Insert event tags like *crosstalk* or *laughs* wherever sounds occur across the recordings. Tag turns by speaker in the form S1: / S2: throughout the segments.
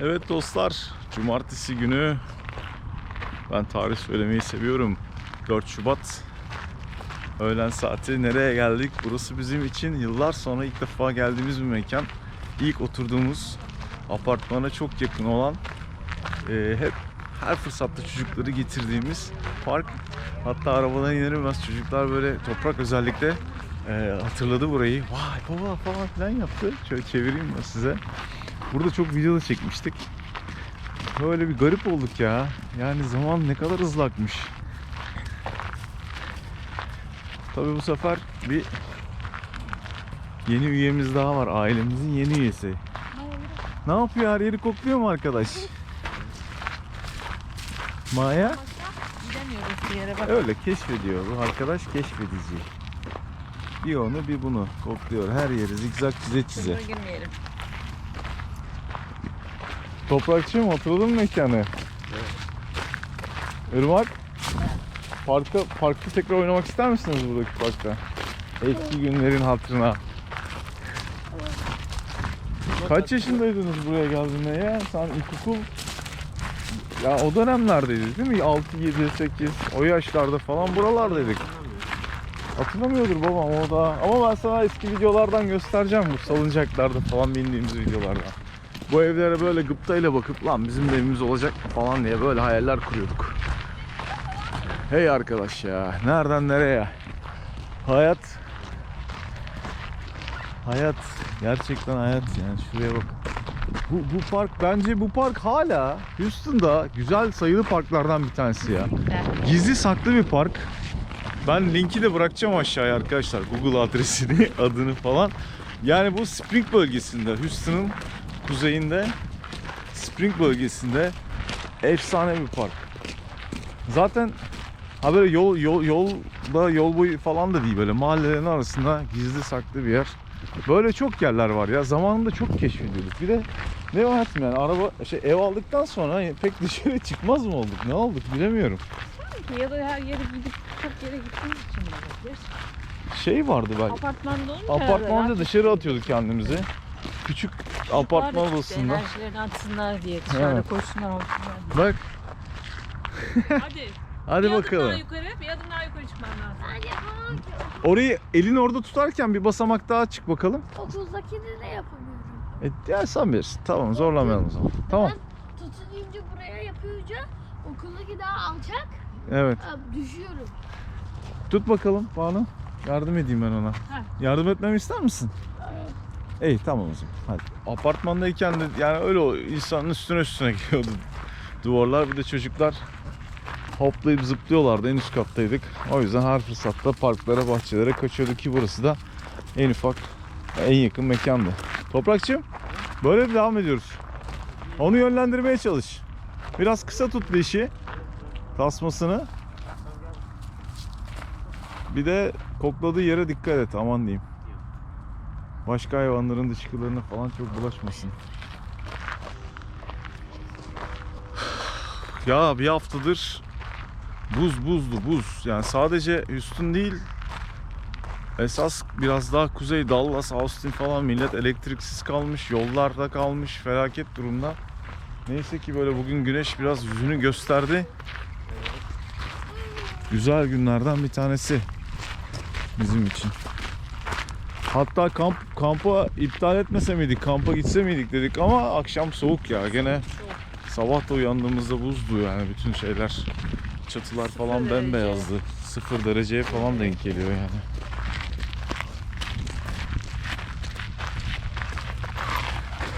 S1: Evet dostlar, cumartesi günü ben tarih söylemeyi seviyorum. 4 Şubat öğlen saati nereye geldik? Burası bizim için yıllar sonra ilk defa geldiğimiz bir mekan. İlk oturduğumuz apartmana çok yakın olan e, hep her fırsatta çocukları getirdiğimiz park. Hatta arabadan iner inmez çocuklar böyle toprak özellikle e, hatırladı burayı. Vay baba falan filan yaptı. Şöyle çevireyim ben size. Burada çok video da çekmiştik. Böyle bir garip olduk ya. Yani zaman ne kadar hızlı akmış. Tabii bu sefer bir yeni üyemiz daha var. Ailemizin yeni üyesi. Ne yapıyor? Her yeri kokluyor mu arkadaş? Maya
S2: Gidemiyoruz bir yere bak.
S1: öyle keşfediyor. Bu arkadaş keşfedici. Bir onu bir bunu kokluyor. Her yeri zigzag çize çize.
S2: Şuraya girmeyelim.
S1: Toprakçı mı? Hatırladın mı mekanı? Irmak. Parkta, parkta tekrar oynamak ister misiniz buradaki parkta? Eski günlerin hatırına. Kaç yaşındaydınız buraya geldiğinde ya? Sen ilkokul... Ya o dönemlerdeydi değil mi? 6, 7, 8 o yaşlarda falan buralardaydık. Hatırlamıyordur babam o da. Ama ben sana eski videolardan göstereceğim bu salıncaklarda falan bindiğimiz videolardan. Bu evlere böyle gıptayla bakıp lan bizim de evimiz olacak falan diye böyle hayaller kuruyorduk. Hey arkadaş ya nereden nereye? Hayat Hayat gerçekten hayat yani şuraya bak. Bu, bu park bence bu park hala Houston'da güzel sayılı parklardan bir tanesi ya. Gizli saklı bir park. Ben linki de bırakacağım aşağıya arkadaşlar. Google adresini, *laughs* adını falan. Yani bu Spring bölgesinde, Houston'ın kuzeyinde, Spring bölgesinde efsane bir park. Zaten ha böyle yol yol yolda yol boyu falan da değil böyle mahallelerin arasında gizli saklı bir yer. Böyle çok yerler var ya. Zamanında çok keşfediyorduk. Bir de ne hayatım yani araba şey ev aldıktan sonra pek dışarı çıkmaz mı olduk? Ne olduk bilemiyorum.
S2: Ya da her yere gidip çok yere gittiğimiz için olabilir.
S1: Şey vardı belki.
S2: Apartmanda olunca
S1: Apartmanda
S2: herhalde
S1: dışarı atıyorduk kendimizi. Küçük apartman
S2: ya işte
S1: odasında.
S2: Enerjilerini atsınlar diye dışarıda
S1: Evet.
S2: koşsunlar olsunlar.
S1: Bak
S2: Hadi.
S1: hadi
S2: bir adım daha
S1: bakalım.
S2: yukarı, bir adım daha yukarı çıkman lazım.
S1: Orayı elin orada tutarken bir basamak daha çık bakalım.
S3: Okuldakini de yapamıyorum.
S1: E, ya sen bilirsin. Tamam zorlamayalım o zaman. Tamam.
S3: Ben tutununca buraya yapınca okuldaki daha alçak.
S1: Evet.
S3: Abi düşüyorum.
S1: Tut bakalım Banu. Yardım edeyim ben ona. Yardım etmemi ister misin? İyi tamam o zaman. Hadi. Apartmandayken de yani öyle o insanın üstüne üstüne *laughs* geliyordu duvarlar. Bir de çocuklar hoplayıp zıplıyorlardı. En üst kattaydık. O yüzden her fırsatta parklara, bahçelere kaçıyorduk ki burası da en ufak, en yakın mekandı. Toprakçığım böyle devam ediyoruz. Onu yönlendirmeye çalış. Biraz kısa tut işi. Tasmasını. Bir de kokladığı yere dikkat et aman diyeyim. Başka hayvanların dışkılarına falan çok bulaşmasın. *sighs* Ya bir haftadır buz buzlu buz. Yani sadece Houston değil esas biraz daha kuzey Dallas, Austin falan millet elektriksiz kalmış, yollarda kalmış, felaket durumda. Neyse ki böyle bugün güneş biraz yüzünü gösterdi. Güzel günlerden bir tanesi bizim için. Hatta kamp kampa iptal etmese miydik, kampa gitse miydik dedik ama akşam soğuk ya. Gene sabah da uyandığımızda buzdu yani bütün şeyler. Çatılar falan
S2: Sıfır derece.
S1: bembeyazdı. Sıfır dereceye falan denk geliyor yani.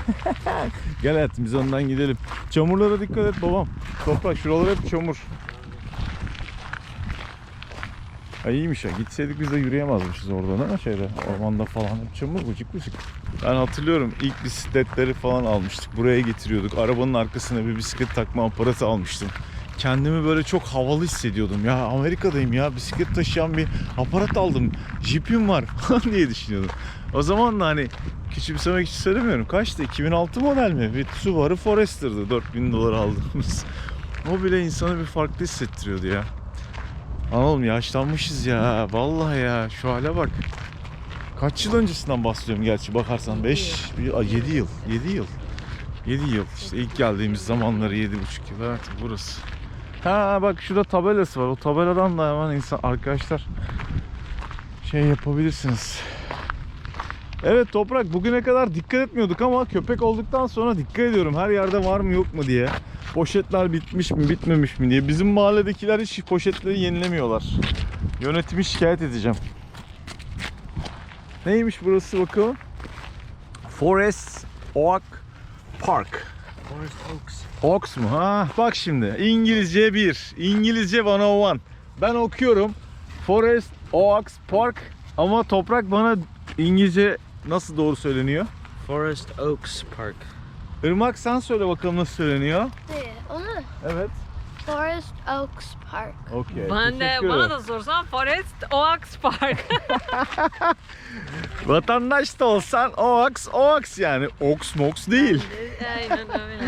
S1: *laughs* Gel hayatım biz önden gidelim. Çamurlara dikkat et babam. Toprak şuralar hep çamur. Ha iyiymiş ya. Gitseydik biz de yürüyemezmişiz oradan ama şeyde ormanda falan çamur bıcık bıcık. Ben hatırlıyorum ilk bisikletleri falan almıştık. Buraya getiriyorduk. Arabanın arkasına bir bisiklet takma aparatı almıştım. Kendimi böyle çok havalı hissediyordum. Ya Amerika'dayım ya bisiklet taşıyan bir aparat aldım. Jeep'im var *laughs* falan diye düşünüyordum. O zaman da hani küçümsemek için söylemiyorum. Kaçtı? 2006 model mi? Bir Subaru Forester'dı 4000 dolar aldığımız. O bile insanı bir farklı hissettiriyordu ya. Anladım yaşlanmışız ya. Vallahi ya şu hale bak. Kaç yıl öncesinden bahsediyorum gerçi bakarsan 5 7 yıl. 7 yıl. 7 yıl işte ilk geldiğimiz zamanları 7,5 yıl evet burası. Ha bak şurada tabelası var. O tabeladan da hemen insan arkadaşlar şey yapabilirsiniz. Evet Toprak bugüne kadar dikkat etmiyorduk ama köpek olduktan sonra dikkat ediyorum. Her yerde var mı yok mu diye. Poşetler bitmiş mi bitmemiş mi diye. Bizim mahalledekiler hiç poşetleri yenilemiyorlar. Yönetimi şikayet edeceğim. Neymiş burası bakalım? Forest Oak Park.
S4: Forest Oaks.
S1: Oaks mu? Ha bak şimdi. İngilizce 1. İngilizce 101. Ben okuyorum. Forest Oaks Park ama toprak bana İngilizce nasıl doğru söyleniyor?
S4: Forest Oaks Park.
S1: Irmak sen söyle bakalım nasıl söyleniyor.
S3: Ne? Onu
S1: Evet.
S3: Forest Oaks Park.
S1: Okey.
S2: Ben de
S1: teşekkür
S2: bana
S1: ederim.
S2: da sorsan Forest Oaks Park. *laughs*
S1: Vatandaş da olsan Oaks Oaks yani. Oaks Mox değil.
S2: Aynen öyle.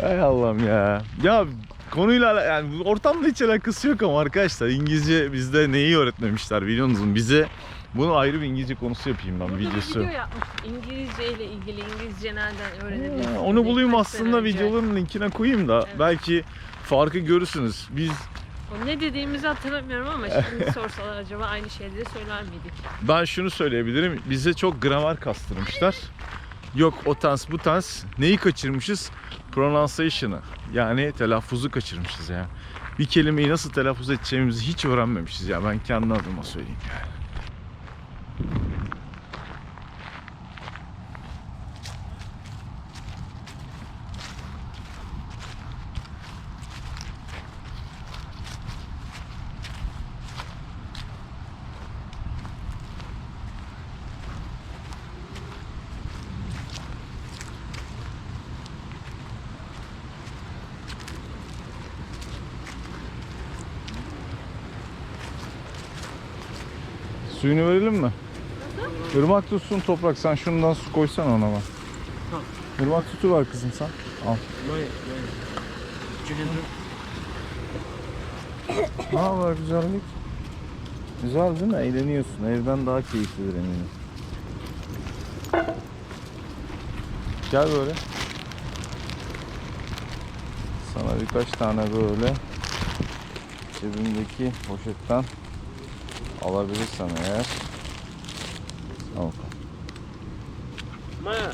S2: *laughs*
S1: Hay Allah'ım ya. Ya konuyla ala- yani ortamla hiç alakası yok ama arkadaşlar İngilizce bizde neyi öğretmemişler biliyor musunuz? Bize bunu ayrı bir İngilizce konusu yapayım ben
S2: Burada
S1: videosu.
S2: video yapmış. İngilizce ile ilgili İngilizce nereden öğrenebiliriz?
S1: Ha, Onu bulayım
S2: Birkaç sene
S1: aslında
S2: önce.
S1: videoların linkine koyayım da
S2: Evet.
S1: belki farkı görürsünüz. Biz
S2: O ne dediğimizi hatırlamıyorum ama *laughs* şimdi sorsalar acaba aynı şeyleri söyler miydik?
S1: ben şunu söyleyebilirim. Bize çok gramer kastırmışlar. Yok o tens bu tens. Neyi kaçırmışız? Pronunciation'ı. Yani telaffuzu kaçırmışız ya. Bir kelimeyi nasıl telaffuz edeceğimizi hiç öğrenmemişiz ya. Ben kendi adıma söyleyeyim yani. Suyunu verelim mi? Irmak tutsun toprak. Sen şundan su koysan ona bak. Irmak tutu ver kızım sen. Al.
S4: Right, right.
S1: Ne haber güzellik? Güzel değil mi? Eğleniyorsun. Evden daha keyiflidir eminim. Gel böyle. Sana birkaç tane böyle cebimdeki poşetten alabilirsen eğer. Al.
S4: Maya.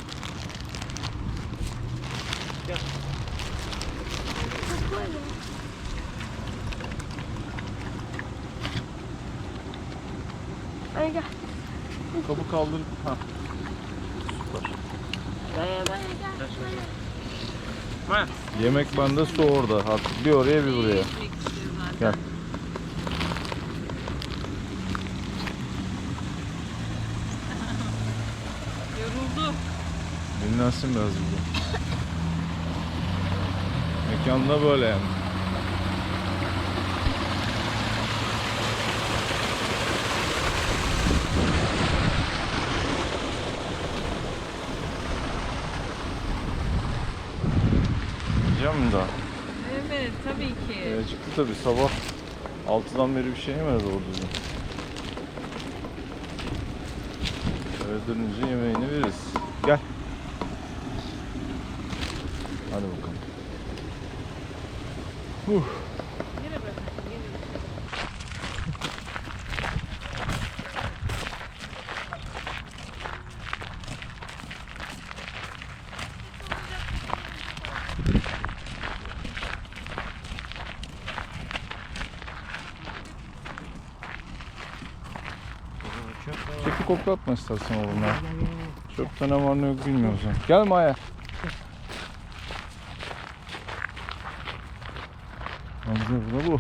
S3: Ay gel.
S1: Kabı kaldırıp ha.
S3: Gel.
S4: Maya.
S1: Yemek bende su orada. Artık bir oraya bir buraya. Gel. Dinlensin biraz burada. Mekanda böyle yani. Yiyeceğim mi daha?
S2: Evet tabii ki.
S1: Ee, çıktı tabii sabah 6'dan beri bir şey yemedi doğru düzgün. Eve dönünce yemeğini veririz. Gel. Hadi bakalım. Huh. Çöpü koklatma istersen oğlum ya. Çöpte ne var ne yok bilmiyoruz yani. Gel Maya. Manzara bu.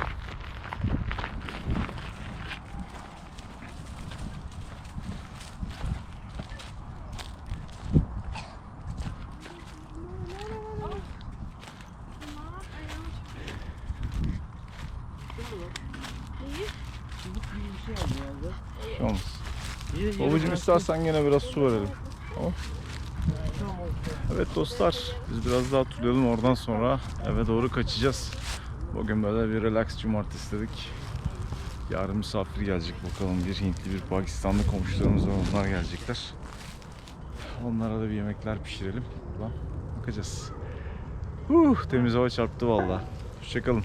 S1: Şey olmaz. Babacım istersen gene biraz su verelim. Tamam. Evet dostlar biz biraz daha turlayalım oradan sonra eve doğru kaçacağız. Bugün böyle bir relax cumartesi dedik. Yarın misafir gelecek bakalım bir Hintli bir Pakistanlı komşularımız var onlar gelecekler. Onlara da bir yemekler pişirelim. Bakacağız. Huh, temiz hava çarptı valla. Hoşçakalın.